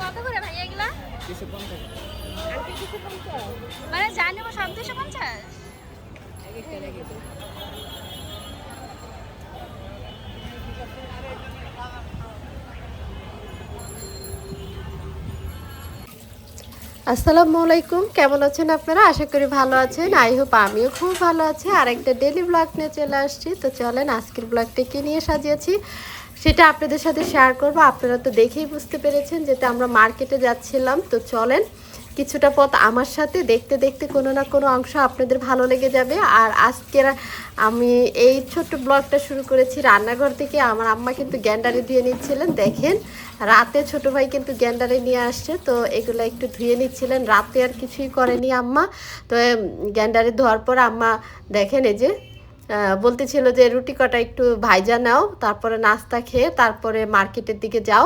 কত করে ভাই এগুলা? মানে জানি সব দুশো পঞ্চাশ? আসসালামু আলাইকুম, কেমন আছেন আপনারা? আশা করি ভালো আছেন। আই হোপ আমিও খুব ভালো আছি। আর একটা ডেলি ব্লগ নিয়ে চলে আসছি। তো চলেন, আজকের ব্লগটা কি নিয়ে সাজিয়েছি। সেটা আপনাদের সাথে শেয়ার করব। আপনারা তো দেখেই বুঝতে পেরেছেন যেটা আমরা মার্কেটে যাচ্ছিলাম। তো চলেন, কিছুটা পথ আমার সাথে, দেখতে দেখতে কোনো না কোনো অংশ আপনাদের ভালো লেগে যাবে। আর আজকের আমি এই ছোট্ট ব্লগটা শুরু করেছি রান্নাঘর থেকে। আমার আম্মা কিন্তু গ্যান্ডারে ধুয়ে নিচ্ছিলেন, দেখেন। রাতে ছোট ভাই কিন্তু গ্যান্ডারে নিয়ে আসছে, তো এগুলো একটু ধুয়ে নিচ্ছিলেন। রাতে আর কিছুই করেনি আম্মা। তো গ্যান্ডারে ধোয়ার পর আম্মা দেখেন এই যে বলতেছিল যে, রুটি কটা একটু ভাইজা নাও, তারপরে নাস্তা খেয়ে তারপরে মার্কেটের দিকে যাও।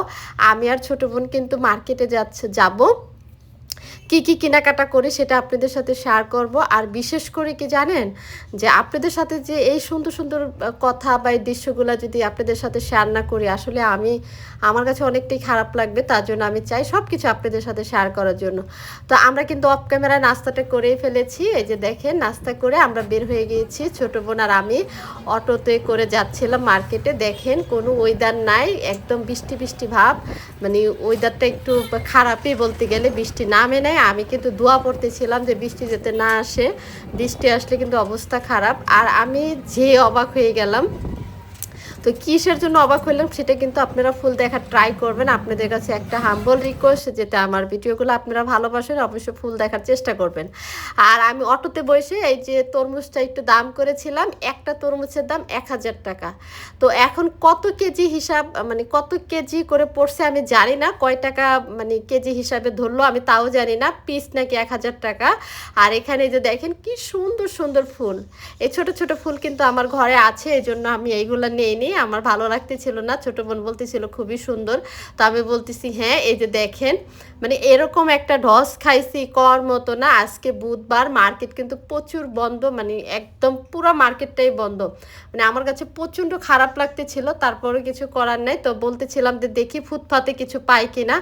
আমি আর ছোট বোন কিন্তু মার্কেটে যাচ্ছে, যাব। কি কি কেনাকাটা করি সেটা আপনাদের সাথে শেয়ার করব। আর বিশেষ করে কি জানেন? যে আপনাদের সাথে যে এই সুন্দর সুন্দর কথা বা এই দৃশ্যগুলো যদি আপনাদের সাথে শেয়ার না করি, আসলে আমি, আমার কাছে অনেকটাই খারাপ লাগবে। তার জন্য আমি চাই সব কিছু আপনাদের সাথে শেয়ার করার জন্য। তো আমরা কিন্তু অফ ক্যামেরায় নাস্তাটা করেই ফেলেছি। এই যে দেখেন, নাস্তা করে আমরা বের হয়ে গিয়েছি। ছোট বোন আর আমি অটোতে করে যাচ্ছিলাম মার্কেটে। দেখেন, কোনো ওয়েদার নাই, একদম বৃষ্টি বৃষ্টি ভাব। মানে ওয়েদারটা একটু খারাপই বলতে গেলে বৃষ্টি নামে নাই আমি কিন্তু দোয়া পড়তেছিলাম যে বৃষ্টি যেতে না আসে। বৃষ্টি আসলে কিন্তু অবস্থা খারাপ। আর আমি যে অবাক হয়ে গেলাম তো কিসের জন্য অবাক হলাম সেটা কিন্তু আপনারা ফুল দেখার ট্রাই করবেন। আপনাদের কাছে একটা হাম্বল রিকোয়েস্ট যেটা আমার ভিডিওগুলো আপনারা ভালোবাসেন, অবশ্যই ফুল দেখার চেষ্টা করবেন। আর আমি অটোতে বসে এই যে তরমুজটা একটু দাম করেছিলাম, একটা তরমুজের দাম এক হাজার টাকা। তো এখন কত কেজি হিসাব মানে কত কেজি করে পড়ছে আমি জানি না, কয় টাকা মানে কেজি হিসাবে ধরলো আমি তাও জানি না পিস নাকি এক হাজার টাকা। আর এখানে যে দেখেন কি সুন্দর সুন্দর ফুল। এই ছোট ছোট ফুল কিন্তু আমার ঘরে আছে এই জন্য আমি এইগুলো নিয়ে নিই। আমার ভালো লাগতেছিল না। ছোট বোন বলতেছিল, খুবই সুন্দর। তো আমি বলতেছি হ্যাঁ এই যে দেখেন মানে এরকম একটা ঢস খাইছি, কর মতো না, আজকে বুধবার মার্কেট কিন্তু প্রচুর বন্ধ মানে একদম পুরো মার্কেটটাই বন্ধ। মানে আমার কাছে প্রচণ্ড খারাপ লাগতেছিল তারপরে কিছু করার নাই। তো বলতেছিলাম যে দেখি ফুটপাতে কিছু পাই কিনা।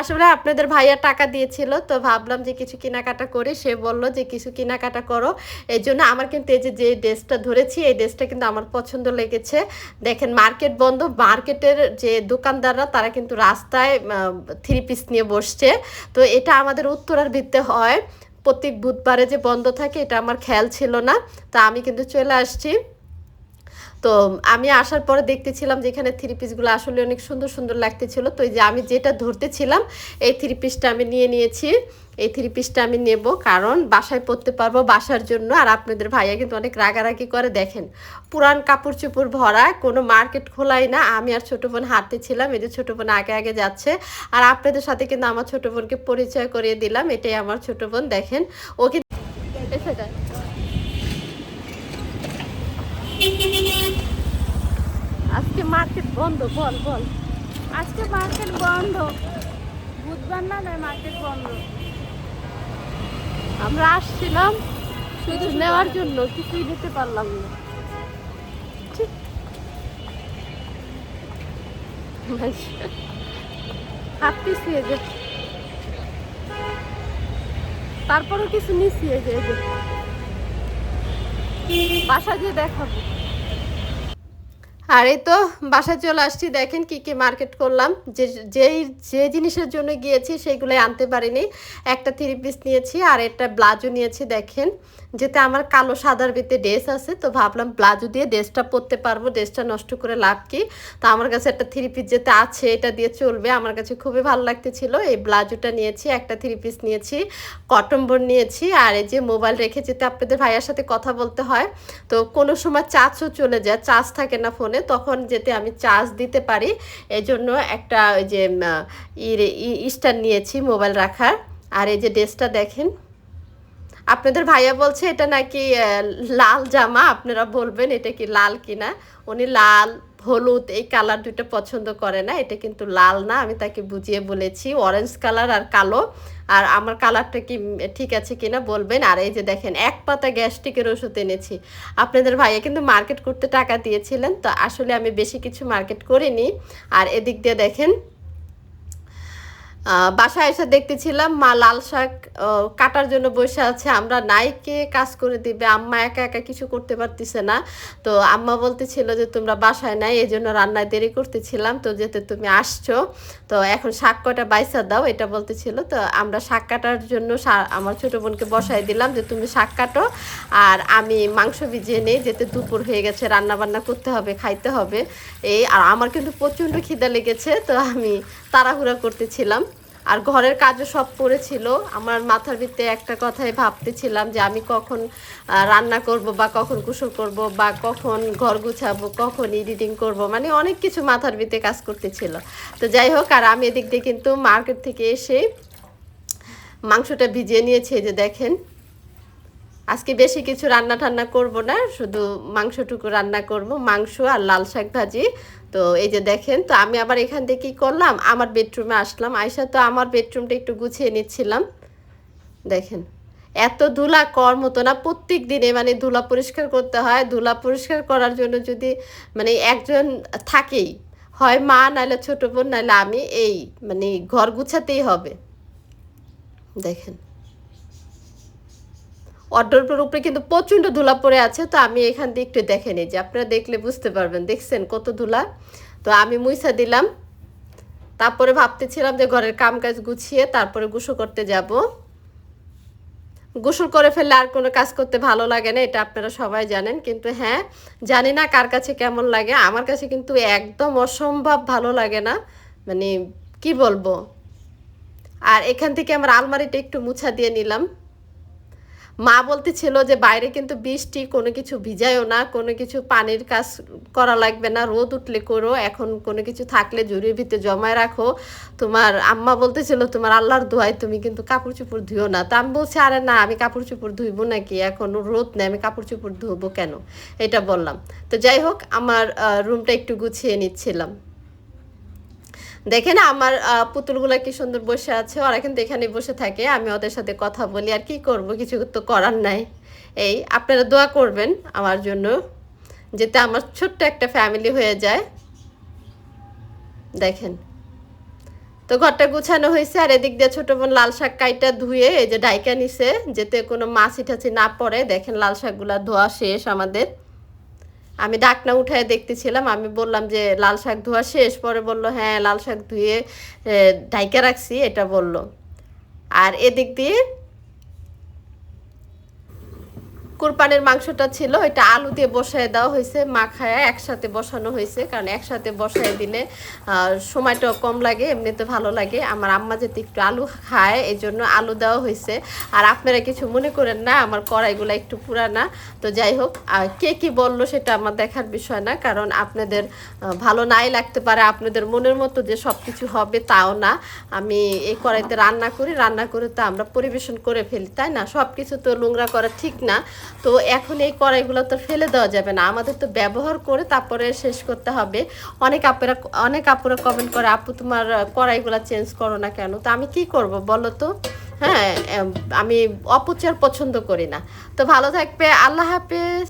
আসলে আপনাদের ভাইয়া টাকা দিয়েছিল, তো ভাবলাম যে কিছু কেনাকাটা করি। সে বলল যে কিছু কেনাকাটা করো। এই জন্য আমার কিন্তু এই যে যে ড্রেসটা ধরেছি, এই ড্রেসটা কিন্তু আমার পছন্দ লেগেছে। দেখেন মার্কেট বন্ধ, মার্কেটের যে দোকানদাররা, তারা কিন্তু রাস্তায় থ্রি পিস নিয়ে বসছে। তো এটা আমাদের উত্তরার ভিত্তে হয়। প্রত্যেক বুধবারে যে বন্ধ থাকে, এটা আমার খেয়াল ছিল না। তা আমি কিন্তু চলে আসছি। তো আমি আসার পরে দেখতেছিলাম যে এখানে থ্রি পিসগুলো আসলে অনেক সুন্দর সুন্দর লাগতেছিল। তো এই যে আমি যেটা ধরতেছিলাম, এই থ্রি পিসটা আমি নিয়ে নিয়েছি। এই থ্রি পিসটা আমি নেব কারণ বাসায় পরতে পারব বাসার জন্য। আর আপনাদের ভাইয়া কিন্তু অনেক রাগারাগি করে, দেখেন, পুরান কাপড় চোপড় ভরা, কোনো মার্কেট খোলাই না। আমি আর ছোটো বোন হাঁটতে ছিলাম এই যে ছোটো বোন আগে আগে যাচ্ছে। আর আপনাদের সাথে কিন্তু আমার ছোটো বোনকে পরিচয় করিয়ে দিলাম, এটাই আমার ছোটো বোন, দেখেন, ও কিন্তু মার্কেট বন্ধ, বল বল। আজকে মার্কেট বন্ধ। বুধবার না নয় মার্কেট বন্ধ। আমরা আসছিলাম শুধু নেওয়ার জন্য, কিছুই নিতে পারলাম না। ঠিক। হাঁটতেছি এই যে। তারপরেও কিছু নিচ্ছি এই যে যে। বাসা দিয়ে দেখাবো। আর এই তো, বাসায় চলে আসছি। দেখেন কি কি মার্কেট করলাম। যে, যেই, যে জিনিসের জন্য গিয়েছি, সেইগুলোই আনতে পারিনি। একটা থ্রি পিস নিয়েছি আর একটা ব্লাজো নিয়েছি, দেখেন। যেতে আমার কালো সাদার ভিতরে ড্রেস আছে, তো ভাবলাম ব্লাজো দিয়ে ড্রেসটা পরতে পারব ড্রেসটা নষ্ট করে লাভ কি? তো আমার কাছে একটা থ্রি পিস যেতে আছে, এটা দিয়ে চলবে। আমার কাছে খুবই ভালো লাগতেছিল। এই ব্লাজোটা নিয়েছি, একটা থ্রি পিস নিয়েছি কটন বোর্ড নিয়েছি। আর এই যে মোবাইল রেখে যেতে আপনাদের ভাইয়ার সাথে কথা বলতে হয়, তো কোনো সময় চার্জও চলে যায় চার্জ থাকে না ফোনে। তখন যেতে আমি চার্জ দিতে পারি। এজন্য জন্য একটা ওই যে স্ট্যান্ড নিয়েছি মোবাইল রাখার। আর এই যে ড্রেসটা দেখেন, আপনাদের ভাইয়া বলছে এটা নাকি লাল জামা, আপনারা বলবেন এটা কি লাল কিনা। উনি লাল হলুদ, এই কালার দুটো পছন্দ করে না, এটা কিন্তু লাল না, আমি তাকে বুঝিয়ে বলেছি। অরেঞ্জ কালার আর কালো, আর আমার কালারটা কি ঠিক আছে কিনা বলবেন? আর এই যে দেখেন, এক পাতা গ্যাস্ট্রিকের ওষুধ এনেছি। আপনাদের ভাইয়া কিন্তু মার্কেট করতে টাকা দিয়েছিলেন, তো আসলে আমি বেশি কিছু মার্কেট করিনি। আর এদিক দিয়ে দেখেন বাসায় এসে দেখতেছিলাম, মা লাল শাক কাটার জন্য বসে আছে। আমরা নাই কে কাজ করে দিবে, আম্মা একা একা কিছু করতে পারতেছে না। তো আম্মা বলতেছিল যে, তোমরা বাসায় নাই এই জন্য রান্নায় দেরি করতেছিলাম। তো যেতে তুমি আসছো, তো এখন শাক কটা বাইসা দাও। এটা বলতেছিল। তো আমরা শাক কাটার জন্য আমার ছোট বোনকে বসাই দিলাম যে, তুমি শাক কাটো আর আমি মাংস ভিজিয়ে নেই যেতে দুপুর হয়ে গেছে রান্না বান্না করতে হবে, খাইতে হবে। এই, আর আমার কিন্তু প্রচণ্ড খিদা লেগেছে। তো আমি তাড়াহুড়া করতেছিলাম। আর ঘরের কাজও সব পড়েছিল। আমার মাথার ভিতরে একটা কথাই ভাবতেছিলাম যে আমি কখন রান্না করব বা কখন কুশল করব বা কখন ঘর গুছাবো, কখন এডিটিং করব মানে অনেক কিছু মাথার ভিতরে কাজ করতেছিল। তো যাই হোক, আর আমি এদিক দিয়ে কিন্তু মার্কেট থেকে এসে মাংসটা ভিজিয়ে নিয়েছি যে দেখেন। আজকে বেশি কিছু রান্না টান্না করব না, শুধু মাংসটুকু রান্না করব, মাংস আর লাল শাক ভাজি। তো এই যে দেখেন, তো আমি আবার এখান থেকে কী করলাম? আমার বেডরুমে আসলাম। আয়সা তো আমার বেডরুমটা একটু গুছিয়ে নিচ্ছিলাম। দেখেন, এত ধুলা কর মতো না প্রত্যেক দিনে মানে ধুলা পরিষ্কার করতে হয়। ধুলা পরিষ্কার করার জন্য যদি মানে একজন থাকেই, হয় মা নাহলে ছোটো বোন নাহলে আমি, এই মানে ঘর গুছাতেই হবে। দেখেন অর্ডারটার উপরে কিন্তু প্রচণ্ড ধুলা পড়ে আছে, তো আমি এখান দিয়ে একটু দেখে নিই যে আপনারা দেখলে বুঝতে পারবেন। দেখছেন কত ধুলা? তো আমি মুইসা দিলাম। তারপরে ভাবতেছিলাম যে ঘরের কাম কাজ গুছিয়ে তারপরে গোসল করতে যাব। গোসল করে ফেললে আর কোনো কাজ করতে ভালো লাগে না, এটা আপনারা সবাই জানেন। কিন্তু হ্যাঁ জানি না কার কাছে কেমন লাগে, আমার কাছে কিন্তু একদম অসম্ভব ভালো লাগে না। মানে কি বলব? আর এখান থেকে আমার আলমারিটা একটু মুছা দিয়ে নিলাম। মা বলতেছিল যে বাইরে কিন্তু বৃষ্টি, কোনো কিছু ভিজায়ও না, কোনো কিছু পানির কাজ করা লাগবে না, রোদ উঠলে করো, এখন কোনো কিছু থাকলে জুড়ির ভিতরে জমায় রাখো। তোমার আম্মা বলতেছিল, তোমার আল্লাহর দোয়ায় তুমি কিন্তু কাপড় চোপড় ধুও না। তা আমি বলছি, আরে না, আমি কাপড় চোপড় ধুইবো নাকি? এখন রোদ নেই, আমি কাপড় চোপড় ধুবো কেন? এটা বললাম। তো যাই হোক, আমার রুমটা একটু গুছিয়ে নিচ্ছিলাম। দেখেন আমার পুতুলগুলা কি সুন্দর বসে আছে, ওরা কিন্তু এখানে বসে থাকে, আমি ওদের সাথে কথা বলি, আর কি করব, কিছু তো করার নাই। এই, আপনারা দোয়া করবেন আমার জন্য, যেতে আমার ছোট্ট একটা ফ্যামিলি হয়ে যায়। দেখেন, তো ঘরটা গুছানো হয়েছে, আর এদিক দিয়ে ছোট বোন লাল শাক কাইটা ধুয়ে, এই যে ডাইকা নিছে, যাতে কোনো মাছি টাছি না পড়ে। দেখেন লাল শাকগুলা ধোয়া শেষ আমাদের। আমি ডাকনা উঠায় দেখতেছিলাম, আমি বললাম যে, লাল শাক ধোয়া শেষ। পরে বলল হ্যাঁ লাল শাক ধুয়ে ঢাইকা রাখছি। এটা বলল। আর এদিক দিয়ে কুরবানির মাংসটা ছিল, এটা আলু দিয়ে বসায় দেওয়া হয়েছে, মাখায় একসাথে বসানো হয়েছে, কারণ একসাথে বসায় দিলে সময়টাও কম লাগে, এমনিতে ভালো লাগে। আমার আম্মা যেতে একটু আলু খায় এই জন্য আলু দেওয়া হয়েছে। আর আপনারা কিছু মনে করেন না, আমার কড়াইগুলো একটু পুরানা। তো যাই হোক কে কি বলল সেটা আমার দেখার বিষয় না, কারণ আপনাদের ভালো নাই লাগতে পারে, আপনাদের মনের মতো যে সব কিছু হবে তাও না। আমি এই কড়াইতে রান্না করি, রান্না করে তো আমরা পরিবেশন করে ফেলি, তাই না? সব কিছু তো নোংরা করা ঠিক না। তো এখন এই কড়াইগুলো তো ফেলে দেওয়া যাবে না। আমাদের তো ব্যবহার করে তারপরে শেষ করতে হবে। অনেক আপুরা অনেক আপুরা কমেন্ট করে, আপু, তোমার কড়াইগুলো চেঞ্জ করো না কেন? তো আমি কি করব বলো তো? হ্যাঁ আমি অপচার পছন্দ করি না। তো ভালো থাকবে, আল্লাহ হাফেজ।